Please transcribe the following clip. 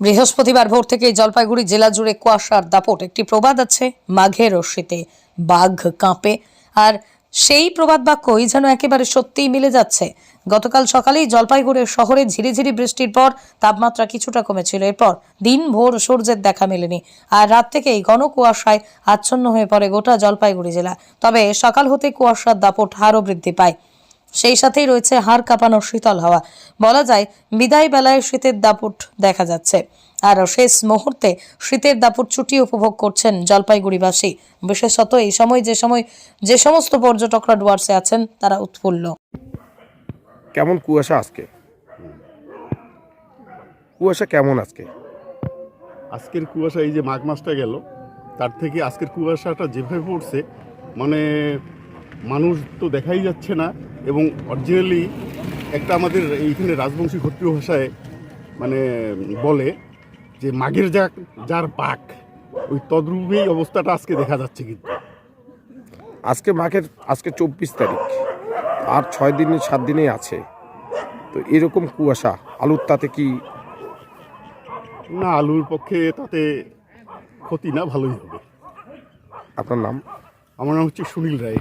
বৃহস্পতিবার ভোর থেকে জলপাইগুড়ি জেলা জুড়ে কুয়াশার দাপট। একটি প্রবাদ আছে, মাঘের রশ্মিতে বাঘ কাঁপে। আর সেই প্রবাদ বাক্যই যেন একেবারে সত্যিই মিলে যাচ্ছে। গতকাল সকালেই জলপাইগুড়ি শহরে ঝিরিঝিরি বৃষ্টির পর তাপমাত্রা কিছুটা কমেছিল। এরপর দিন ভোর সূর্যের দেখা মেলেনি। আর রাত থেকেই ঘন কুয়াশায় আচ্ছন্ন হয়ে পড়ে গোটা জলপাইগুড়ি জেলা। তবে সকাল হতে কুয়াশার দাপট আরও বৃদ্ধি পায়। সেই সাথেই রয়েছে হাড় কাঁপানো শীতল হাওয়া। বলা যায় বিদায় বেলায় শীতের দাপট দেখা যাচ্ছে। আর শেষ মুহূর্তে শীতের দাপট ছুটি উপভোগ করছেন জলপাইগুড়িবাসী। বিশেষত এই সময় যে সময় যে সমস্ত পর্যটকরা ডুয়ার্সে আছেন তারা উৎফুল্ল। কেমন কুয়াশা আজকে? কুয়াশা কেমন আজকে? আজকের কুয়াশা এই যে মাঘ মাসটা গেল তার থেকে আজকের কুয়াশাটা যেভাবে পড়ছে মানে মানুষ তো দেখাই যাচ্ছে না এবং অরিজিনালি একটা আমাদের এইখানে রাজবংশী ক্ষত্রিয় ভাষায় মানে বলে যে মাঘের যা যার পাক ওই তদ্রূপেই অবস্থাটা আজকে দেখা যাচ্ছে কিন্তু। আজকে মাঘের আজকে চব্বিশ তারিখ আর ছয় দিনে সাত দিনে আছে। তো এরকম কুয়াশা আলুর তাতে কি? না আলুর পক্ষে তাতে ক্ষতি না ভালোই হবে। আপনার নাম? আমার নাম হচ্ছে সুনীল রায়।